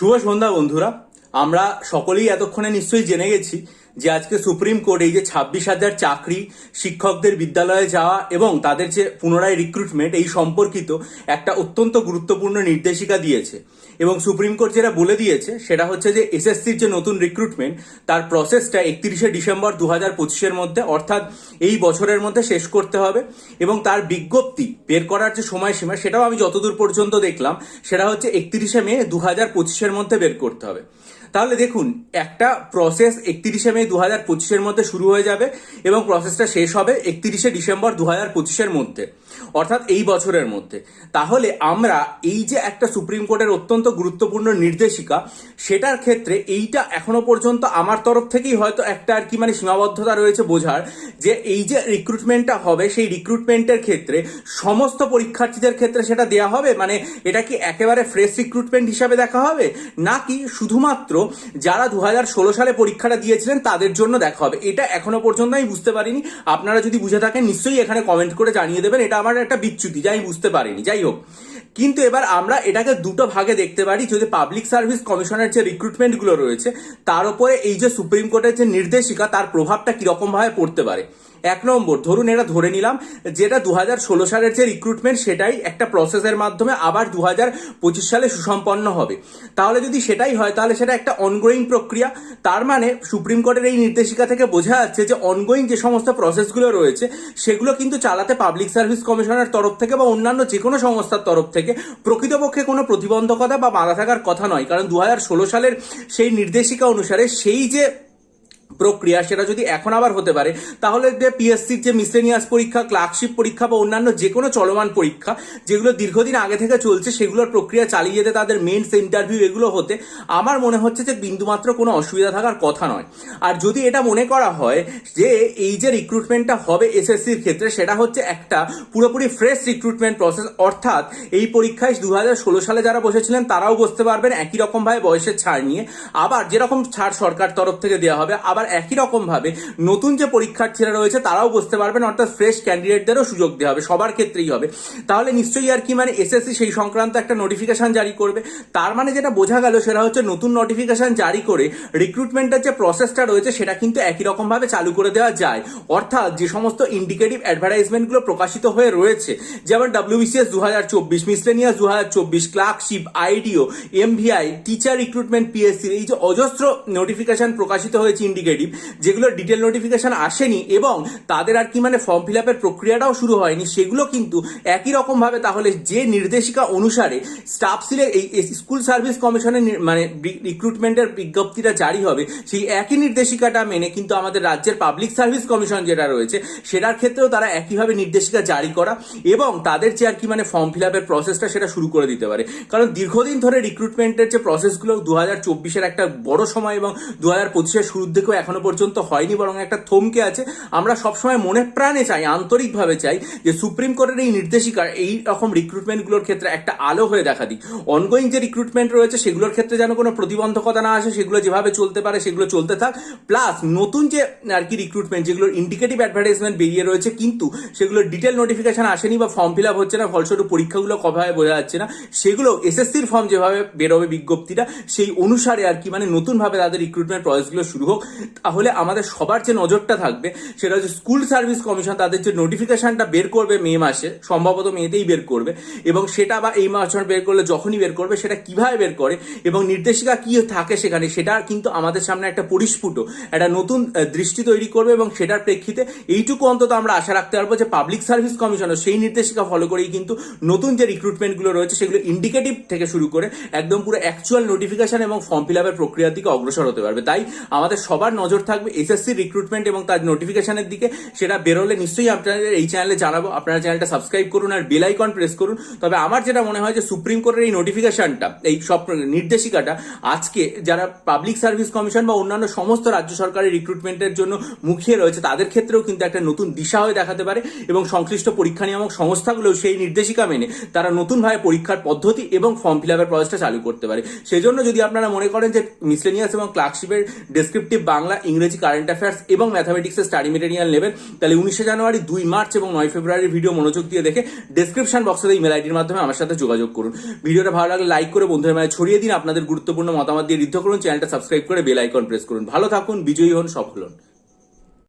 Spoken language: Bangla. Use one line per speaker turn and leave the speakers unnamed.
শুভ সন্ধ্যা বন্ধুরা। আমরা সকলেই এতক্ষণে নিশ্চয়ই জেনে গেছি যে আজকে সুপ্রিম কোর্ট এই যে ছাব্বিশ হাজার চাকরি শিক্ষকদের বিদ্যালয়ে যাওয়া এবং তাদের যে পুনরায় রিক্রুটমেন্ট এই সম্পর্কিত একটা অত্যন্ত গুরুত্বপূর্ণ নির্দেশিকা দিয়েছে। এবং সুপ্রিম কোর্ট যেটা বলে দিয়েছে, সেটা হচ্ছে যে এসএসসির যে নতুন রিক্রুটমেন্ট তার প্রসেসটা একত্রিশে ডিসেম্বর দু হাজার পঁচিশের মধ্যে, অর্থাৎ এই বছরের মধ্যে শেষ করতে হবে। এবং তার বিজ্ঞপ্তি বের করার যে সময়সীমা, সেটাও আমি যতদূর পর্যন্ত দেখলাম, সেটা হচ্ছে একত্রিশে মে দু হাজার পঁচিশের মধ্যে বের করতে হবে। তাহলে দেখুন, একটা প্রসেস একত্রিশে মে দু হাজার পঁচিশের মধ্যে শুরু হয়ে যাবে এবং প্রসেসটা শেষ হবে একত্রিশে ডিসেম্বর দু হাজার পঁচিশের মধ্যে, অর্থাৎ এই বছরের মধ্যে। তাহলে আমরা এই যে একটা সুপ্রিম কোর্টের অত্যন্ত গুরুত্বপূর্ণ নির্দেশিকা, সেটার ক্ষেত্রে এইটা এখনও পর্যন্ত আমার তরফ থেকেই হয়তো একটা আর কি মানে সীমাবদ্ধতা রয়েছে বোঝার যে এই যে রিক্রুটমেন্টটা হবে, সেই রিক্রুটমেন্টের ক্ষেত্রে সমস্ত পরীক্ষার্থীদের ক্ষেত্রে সেটা দেওয়া হবে? মানে এটা কি একেবারে ফ্রেশ রিক্রুটমেন্ট হিসাবে দেখা হবে? নাকি শুধুমাত্র যারা দু হাজার ষোলো সালে পরীক্ষাটা দিয়েছিলেন তাদের জন্য দেখা হবে। এটা এখনও পর্যন্ত আমি বুঝতে পারিনি। আপনারা যদি বুঝে থাকেন, নিশ্চয়ই এখানে কমেন্ট করে জানিয়ে দেবেন। এটা আমার একটা বিচ্যুতি যা আমি বুঝতে পারিনি, যাই হোক। কিন্তু এবার আমরা এটাকে দুটো ভাগে দেখতে পারি, যদি পাবলিক সার্ভিস কমিশনের যে রিক্রুটমেন্টগুলো রয়েছে, তার উপরে এই যে সুপ্রিম কোর্টের যে নির্দেশিকা, তার প্রভাবটা কীরকমভাবে পড়তে পারে। এক নম্বর, ধরুন এটা ধরে নিলাম, যেটা দু হাজার ষোলো সালের যে রিক্রুটমেন্ট সেটাই একটা প্রসেসের মাধ্যমে আবার দু হাজার পঁচিশ সালে সুসম্পন্ন হবে। তাহলে যদি সেটাই হয়, তাহলে সেটা একটা অনগোয়িং প্রক্রিয়া। তার মানে সুপ্রিম কোর্টের এই নির্দেশিকা থেকে বোঝা যাচ্ছে যে অনগোয়িং যে সমস্ত প্রসেসগুলো রয়েছে, সেগুলো কিন্তু চালাতে পাবলিক সার্ভিস কমিশনের তরফ থেকে বা অন্যান্য যে কোনো সংস্থার তরফ থেকে প্রকৃতপক্ষে কোনো প্রতিবন্ধকতা বা বাধা থাকার কথা নয়। কারণ দু হাজার ষোলো সালের সেই নির্দেশিকা অনুসারে সেই যে প্রক্রিয়া সেটা যদি এখন আবার হতে পারে, তাহলে যে পিএসসির যে মিসলেনিয়াস পরীক্ষা ক্লার্কশিপ পরীক্ষা বা অন্যান্য যে কোনো চলমান পরীক্ষা, যেগুলো দীর্ঘদিন আগে থেকে চলছে, সেগুলোর প্রক্রিয়া চালিয়ে যেতে তাদের মেন্স ইন্টারভিউ এগুলো হতে, আমার মনে হচ্ছে যে বিন্দুমাত্র কোনো অসুবিধা থাকার কথা নয়। আর যদি এটা মনে করা হয় যে এই যে রিক্রুটমেন্টটা হবে এসএসসির ক্ষেত্রে, সেটা হচ্ছে একটা পুরোপুরি ফ্রেশ রিক্রুটমেন্ট প্রসেস অর্থাৎ এই পরীক্ষায় দু হাজার ষোলো সালে যারা বসেছিলেন, তারাও বসতে পারবেন একই রকমভাবে বয়সের ছাড় নিয়ে। আবার যেরকম ছাড় সরকার তরফ থেকে দেওয়া হবে, আবার একই রকম ভাবে নতুন যে পরীক্ষার্থীরা রয়েছে তারাও বসতে পারবেন, অর্থাৎ ফ্রেশ ক্যান্ডিডেটদেরও সুযোগ দেওয়া হবে, সবার ক্ষেত্রেই হবে। তাহলে নিশ্চয়ই আর কি মানে এসএসসি সেই সংক্রান্ত একটা নোটিফিকেশন জারি করবে। তার মানে যেটা বোঝা গেল সেটা হচ্ছে নতুন নোটিফিকেশন জারি করে রিক্রুটমেন্টের যে প্রসেসটা রয়েছে সেটা কিন্তু একই রকম ভাবে চালু করে দেওয়া যায়। অর্থাৎ যে সমস্ত ইন্ডিকেটিভ অ্যাডভার্টাইজমেন্টগুলো প্রকাশিত হয়ে রয়েছে, যেমন ডাব্লিউবিসিএস দু হাজার চব্বিশ মিসলেনিয়াস দু হাজার চব্বিশ ক্লার্কশিপ আইডিও এমভিআই টিচার রিক্রুটমেন্ট পিএসসি এই যে অজস্র নোটিফিকেশন প্রকাশিত হয়েছে ইন্ডিকেটিভ যেগুলো ডিটেল নোটিফিকেশন আসেনি এবং তাদের আর কি মানে ফর্ম ফিল আপের প্রক্রিয়াটাও শুরু হয়নি, সেগুলো কিন্তু একই রকম ভাবে তাহলে যে নির্দেশিকা অনুসারে স্টাফ সিলে এই স্কুল সার্ভিস কমিশনের মানে রিক্রুটমেন্টের বিজ্ঞপ্তিটা জারি হবে, সেই একই নির্দেশিকাটা মেনে কিন্তু আমাদের রাজ্যের পাবলিক সার্ভিস কমিশন যেটা রয়েছে, সেটার ক্ষেত্রেও তারা একইভাবে নির্দেশিকা জারি করা এবং তাদের যে আর কি মানে ফর্ম ফিল আপের প্রসেসটা সেটা শুরু করে দিতে পারে। কারণ দীর্ঘদিন ধরে রিক্রুটমেন্টের যে প্রসেসগুলো দু হাজার চব্বিশের একটা বড় সময় এবং দু হাজার পঁচিশের শুরুর দিকেও এখনও পর্যন্ত হয়নি, বরং একটা থমকে আছে। আমরা সবসময় মনে প্রাণে চাই, আন্তরিকভাবে চাই, যে সুপ্রিম কোর্টের এই নির্দেশিকার এই রকম রিক্রুটমেন্টগুলোর ক্ষেত্রে একটা আলো হয়ে দেখা দিই অনগোয়িং যে রিক্রুটমেন্ট রয়েছে, সেগুলোর ক্ষেত্রে যেন কোনো প্রতিবন্ধকতা না আসে, সেগুলো যেভাবে চলতে পারে, সেগুলো চলতে থাক। প্লাস নতুন যে, আর কি রিক্রুটমেন্ট যেগুলোর ইন্ডিকেটিভ অ্যাডভার্টাইজমেন্ট বেরিয়ে রয়েছে, কিন্তু সেগুলোর ডিটেল নোটিফিকেশন আসেনি বা ফর্ম ফিল আপ হচ্ছে না, ফলস্বরূপ পরীক্ষাগুলো কভাবে বোঝা যাচ্ছে না, সেগুলো এসএসসির ফর্ম যেভাবে বেরোবে বিজ্ঞপ্তিটা, সেই অনুসারে আর কি মানে নতুনভাবে তাদের রিক্রুটমেন্ট প্রসেসগুলো শুরু হোক। তাহলে আমাদের সবার যে নজরটা থাকবে, সেটা হচ্ছে স্কুল সার্ভিস কমিশন তাদের যে নোটিফিকেশনটা বের করবে মে মাসে, সম্ভবত মেতেই বের করবে, এবং সেটা বা এই মাস বের করলে, যখনই বের করবে, সেটা কীভাবে বের করে, এবং নির্দেশিকা কি থাকে সেখানে, সেটা কিন্তু আমাদের সামনে একটা পরিস্ফুট, একটা নতুন দৃষ্টি তৈরি করবে, এবং সেটার প্রেক্ষিতে এইটুকু অন্তত আমরা আশা রাখতে পারব যে পাবলিক সার্ভিস কমিশনও সেই নির্দেশিকা ফলো করেই কিন্তু নতুন যে রিক্রুটমেন্টগুলো রয়েছে, সেগুলো ইন্ডিকেটিভ থেকে শুরু করে, একদম পুরো অ্যাকচুয়াল নোটিফিকেশন এবং ফর্ম ফিল আপের প্রক্রিয়ার দিকে অগ্রসর হতে পারবে। তাই আমাদের সবার নজর থাকবে এসএসসি রিক্রুটমেন্ট এবং তার নোটিফিকেশনের দিকে। সেটা বেরোলে নিশ্চয়ই আপনাদের এই চ্যানেলে জানাব। আপনারা চ্যানেলটা সাবস্ক্রাইব করুন আর বেল আইকন প্রেস করুন। তবে আমার যেটা মনে হয় যে সুপ্রিম কোর্টের এই নোটিফিকেশনটা এই সব নির্দেশিকাটা আজকে যারা পাবলিক সার্ভিস কমিশন বা অন্যান্য সমস্ত রাজ্য সরকারের রিক্রুটমেন্টের জন্য মুখিয়ে রয়েছে, তাদের ক্ষেত্রেও কিন্তু একটা নতুন দিশা হয়ে দেখাতে পারে এবং সংশ্লিষ্ট পরীক্ষা নিয়ামক সংস্থাগুলোও সেই নির্দেশিকা মেনে তারা নতুনভাবে পরীক্ষার পদ্ধতি এবং ফর্ম ফিল আপের প্রসেসটা চালু করতে পারে। সেজন্য যদি আপনারা মনে করেন যে মিসলেনিয়াস এবং ক্লার্কশিপের ডেসক্রিপটিভ বাংলা, ইংরেজি কারেন্ট অ্যাফেয়ার্স এবং ম্যাথামেটিক্সের স্টাডি মেটেরিয়াল নেবেন। তাহলে উনিশে জানুয়ারি, দুই মার্চ এবং নয় ফেব্রুয়ারির ভিডিও মনোযোগ দিয়ে দেখে ডিসক্রিপশন বক্সে ইমেল আইডির মাধ্যমে আমার সাথে যোগাযোগ করুন। ভিডিওটা ভালো লাগলে লাইক করে বন্ধুদের মাঝে ছড়িয়ে দিন। আপনাদের গুরুত্বপূর্ণ মতামত দিয়ে রিদ্ধ করুন চ্যানেলটা সাবস্ক্রাইব করে বেল আইকন প্রেস করুন। ভালো থাকুন, বিজয়ী হন, সফল হন।